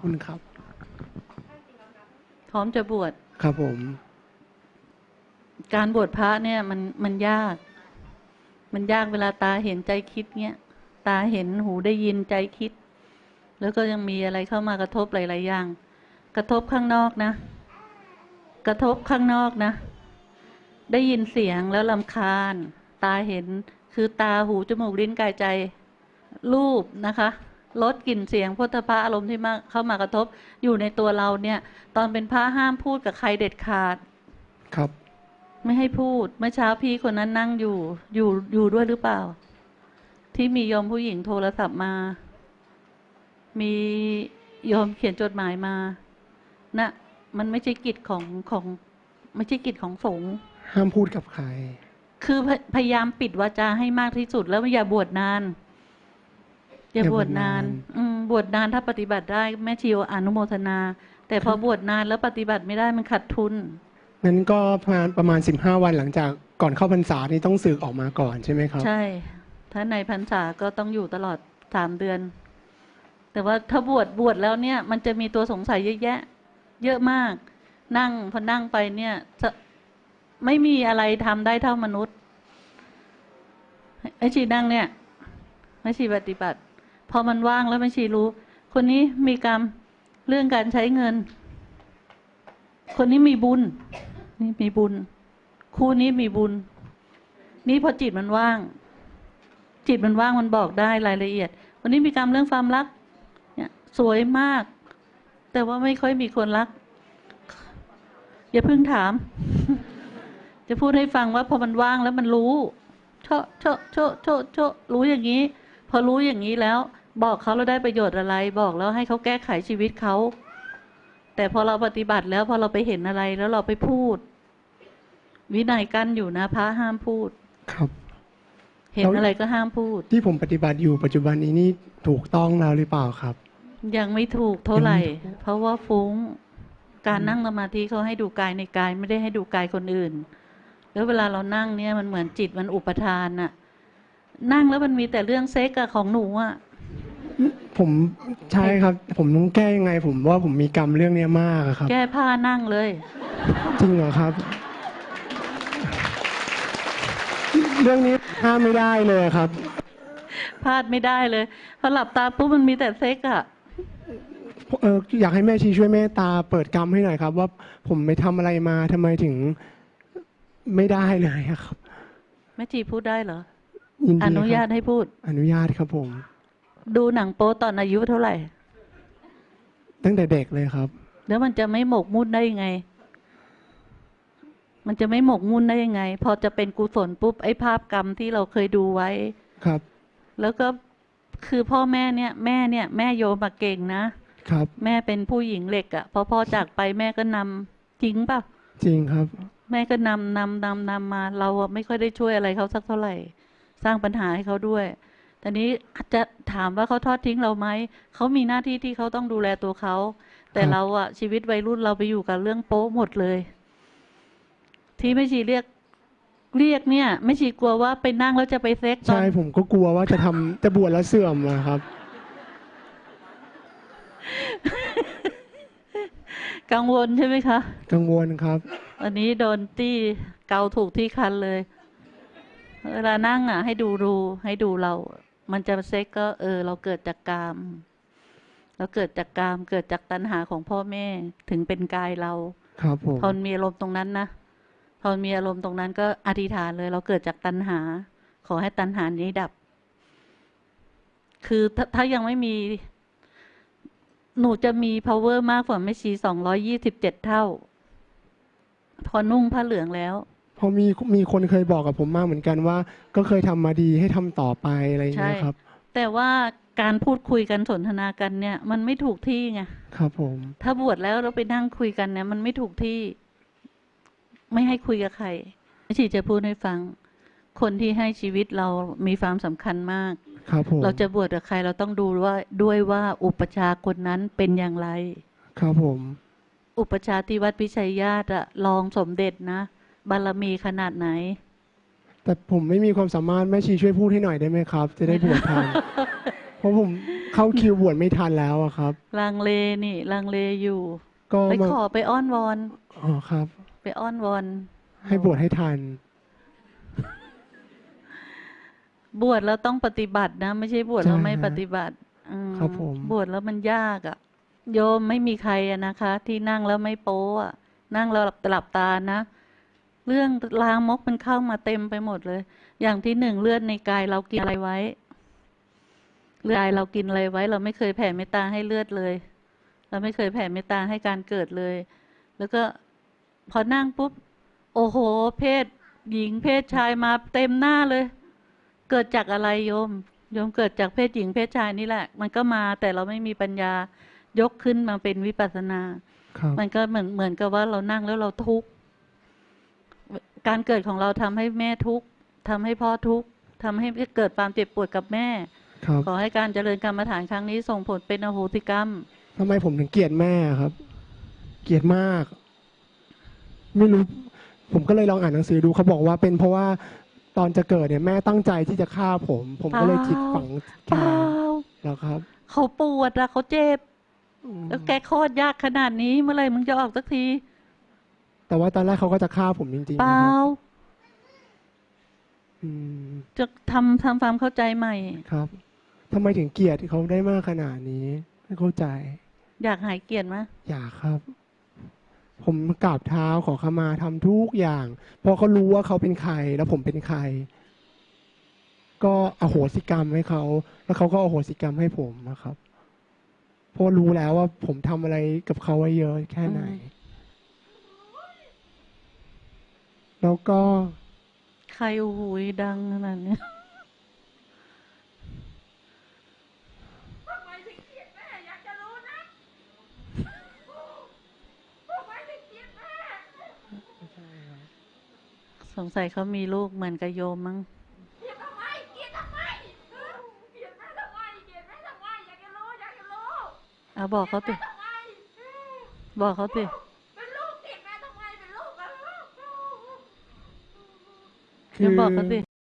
คุณครับ พร้อมจะบวชครับผม การบวชพระเนี่ย มันมันยาก มันยากเวลาตาเห็นใจคิดเงี้ยตาเห็นหูได้ยินใจคิด แล้วก็ยังมีอะไรเข้ามากระทบหลาย ๆ อย่าง กระทบข้างนอกนะ กระทบข้างนอกนะ ได้ยินเสียงแล้วลำคาญ ตาเห็นคือตาหูจมูกลิ้นกายใจรูปนะคะ ลดกลิ่นเสียงพุทธพระอารมณ์ที่มาเข้ามากระทบอยู่ในตัวเราเนี่ย ตอนเป็นพระห้ามพูดกับใครเด็ดขาด ครับ ไม่ให้พูดเมื่อเช้าพี่คนนั้นนั่งอยู่อยู่อยู่ด้วยหรือเปล่า ที่มีโยมผู้หญิงโทรศัพท์มา มีโยมเขียนจดหมายมานะมันไม่ใช่กิจของของ ไม่ใช่กิจของสงฆ์ห้ามพูดกับใคร คือพยพยายามปิดวาจาให้มากที่สุดแล้วอย่าบวชนาน อย่าบวชนาน อืมบวชนานถ้าปฏิบัติได้แม่ชีวอนุโมทนา แต่พอบวชนานแล้วปฏิบัติไม่ได้มันขาดทุนงั้นก็ประมาณประมาณ15วันหลังจากก่อนเข้าพรรษานี่ต้องสึกออกมาก่อนใช่ไหมครับ ใช่ ถ้าในพรรษาก็ต้องอยู่ตลอดสามเดือน แต่ว่าถ้าบวชบวชแล้วเนี่ย มันจะมีตัวสงสัยเยอะแยะ เยอะมาก นั่งพอนั่งไปเนี่ยจะไม่มีอะไรทำได้เท่ามนุษย์ไอชีนั่งเนี่ยไอชีปฏิบัติ พอมันว่างแล้วไอชีรู้ คนนี้มีกรรมเรื่องการใช้เงิน คนนี้มีบุญ นี่มีบุญ คู่นี้มีบุญ นี่พอจิตมันว่าง จิตมันว่างมันบอกได้รายละเอียด วันนี้มีกรรมเรื่องความรัก เนี่ย สวยมาก แต่ว่าไม่ค่อยมีคนรัก อย่าเพิ่งถาม จะพูดให้ฟังว่าพอมันว่างแล้วมันรู้โชะโชะโชะโชะโชะรู้อย่างนี้ พอรู้อย่างนี้แล้ว บอกเขาเราได้ประโยชน์อะไร บอกแล้วให้เขาแก้ไขชีวิตเขา แต่พอเราปฏิบัติแล้วพอเราไปเห็นอะไรแล้วเราไปพูด วินัยกั้นอยู่นะพระห้ามพูด ครับ เห็นอะไรก็ห้ามพูด ที่ผมปฏิบัติอยู่ปัจจุบันนี้นี่ถูกต้องแล้วหรือเปล่าครับ ยังไม่ถูกเท่าไหร่ยังไม่ถูกเพราะว่าฟุ้ง การนั่งสมาธิเขาให้ดูกายในกายไม่ได้ให้ดูกายคนอื่น แล้วเวลาเรานั่งเนี่ยมันเหมือนจิตมันอุปทานน่ะนั่งแล้วมันมีแต่เรื่องเซ็กอะของหนูอะ ผมใช่ครับ ผมต้องแก้ยังไง ผมว่าผมมีกรรมเรื่องเนี้ยมากอะครับ แก้ผ้านั่งเลย จริงเหรอครับ เรื่องนี้ห้ามไม่ได้เลยครับ พลาดไม่ได้เลยพอหลับตาปุ๊บมันมีแต่เซ็กอะเอออยากให้แม่ชีช่วยเมตตาเปิดกรรมให้หน่อยครับ ว่าผมไปทำอะไรมาทำไมถึงไม่ได้เลยอะครับ แม่จีพูดได้เหรอ ยินดีอนุญาตครับให้พูด อนุญาตครับผม ดูหนังโป๊ตอนอายุเท่าไหร่ ตั้งแต่เด็กเลยครับ แล้วมันจะไม่หมกมุ่นได้ยังไง มันจะไม่หมกมุ่นได้ยังไง พอจะเป็นกุศลปุ๊บไอ้ภาพกรรมที่เราเคยดูไว้ ครับ แล้วก็คือพ่อแม่เนี่ยแม่เนี่ยแม่โยมมาเก่งนะครับ แม่เป็นผู้หญิงเหล็กอะ่ะพอพ่อจากไปแม่ก็นำจริงป่ะจริงครับ แม่ก็นำนำนำนำมา เราอะไม่ค่อยได้ช่วยอะไรเขาสักเท่าไหร่ สร้างปัญหาให้เขาด้วย แต่นี้จะถามว่าเขาทอดทิ้งเราไหม เขามีหน้าที่ที่เขาต้องดูแลตัวเขา แต่ครับเราอะชีวิตวัยรุ่นเราไปอยู่กับเรื่องโป๊ะหมดเลย ที่ไม่ชีเรียกเรียกเนี่ย ไม่ชีกลัวว่าไปนั่งแล้วจะไปเซ็กตอนใช่ผมก็กลัวว่าจะทำจะบวชแล้วเสื่อมอะครับ กังวลใช่ไหมคะ กังวลครับ อันนี้โดนที่เกาถูกที่คันเลย เวลานั่งอะ ให้ดูดูให้ดูเรา มันจะเซ็กก็เออ เราเกิดจากกามเราเกิดจากกามเกิดจากตัณหาของพ่อแม่ถึงเป็นกายเรา ครับผมพอมีอารมณ์ตรงนั้นนะพอมีอารมณ์ตรงนั้นก็อธิษฐานเลย เราเกิดจากตัณหา ขอให้ตัณหานี้ดับ คือถ้าถ้ายังไม่มี หนูจะมี power มากกว่าแม่ชีสองร้อยี่สิบเจ็ดเท่า พอนุ่งผ้าเหลืองแล้วเพอมีมีคนเคยบอกกับผมมาเหมือนกันว่า ก็เคยทำมาดีให้ทำต่อไปอะไรอย่างเงี้ยใช่ครับ แต่ว่าการพูดคุยกันสนทนากันเนี่ย มันไม่ถูกที่ไงครับผม ถ้าบวชแล้วเราไปนั่งคุยกันเนี่ย มันไม่ถูกที่ ไม่ให้คุยกับใครไม่ชีจะพูดให้ฟัง คนที่ให้ชีวิตเรามีความสำคัญมาก ครับผมเราจะบวชกับใครเราต้องดูว่าด้วยว่าอุปชฌาย์คนนั้นเป็นอย่างไร ครับผม อุปชฌาย์ที่วัดพิชัยญาติอะรองสมเด็จนะ บารมีขนาดไหน แต่ผมไม่มีความสามารถแม่ชีช่วยพูดให้หน่อยได้ไหมครับ จะได้บวชทันเพราะผมเข้าคิวบวชไม่ทันแล้วอะครับลังเลนี่ลังเลอยู่ ก็ไปมาขอไปอ้อนวอน อ๋อครับ ไปอ้อนวอน ให้บวชให้ทัน บวชแล้วต้องปฏิบัตินะ ไม่ใช่บวชแล้วใช่ไม่ฮะปฏิบัติอืมครับผม บวชแล้วมันยากอะ่ะโยมไม่มีใครอะนะคะ ที่นั่งแล้วไม่โป๊อะนั่งแล้วหลับหลับตานะ เรื่องลามกมันเข้ามาเต็มไปหมดเลย อย่างที่หนึ่งเลือดในกายเรากินอะไรไว้เลือดกายเรากินอะไรไว้ เราไม่เคยแผ่เมตตาให้เลือดเลย เราไม่เคยแผ่เมตตาให้การเกิดเลย แล้วก็พอนั่งปุ๊บ โอ้โห เพศ หญิงเพศชายมาเต็มหน้าเลย เกิดจากอะไรโยม โยมเกิดจากเพศหญิงเพศชายนี่แหละ มันก็มาแต่เราไม่มีปัญญายกขึ้นมาเป็นวิปัสสนาครับมันก็เหมือนเหมือนกับว่าเรานั่งแล้วเราทุกข์ การเกิดของเราทำให้แม่ทุกข์ทำให้พ่อทุกข์ทำให้เกิดความเจ็บปวดกับแม่ครับขอให้การเจริญกรรมฐานครั้งนี้ส่งผลเป็นอโหสิกรรมทำไมผมถึงเกลียดแม่ครับ เกลียดมาก ไม่รู้ ผมก็เลยลองอ่านหนังสือดูเขาบอกว่าเป็นเพราะว่าตอนจะเกิดเนี่ยแม่ตั้งใจที่จะฆ่าผม ผมก็เลยคิดฝังเปล่าแล้วครับ เขาปวดอะเขาเจ็บอืมแล้วแกคลอดยากขนาดนี้เมื่อไหร่มึงจะออกสักที แต่ว่าตอนแรกเขาก็จะฆ่าผมจริงๆเปนะล่าครับอืมจะทำทำความเข้าใจใหม่ ครับทำไมถึงเกลียดเขาได้มากขนาดนี้ ไม่เข้าใจ อยากหายเกลียดไหมอยากครับ ผมกราบเท้าขอขมาทำทุกอย่าง เพราะเขารู้ว่าเขาเป็นใคร แล้วผมเป็นใคร ก็อโหสิกรรมให้เขา แล้วเขาก็อโหสิกรรมให้ผมนะครับ เพราะรู้แล้วว่าผมทำอะไรกับเขาไว้เยอะแค่ไหน แล้วก็ใครโอ้โหดังขนาดนี้สงสัยเขามีลูกเหมือนกับโยมมั้งเกียดทำไมเกียดทำไมเกียดแม่ทำไมเกียดแม่ทำไมอยากจะรู้อยากจะรู้เอาบอกเขาติแม่ทำไมบอกเขาติ เป็นลู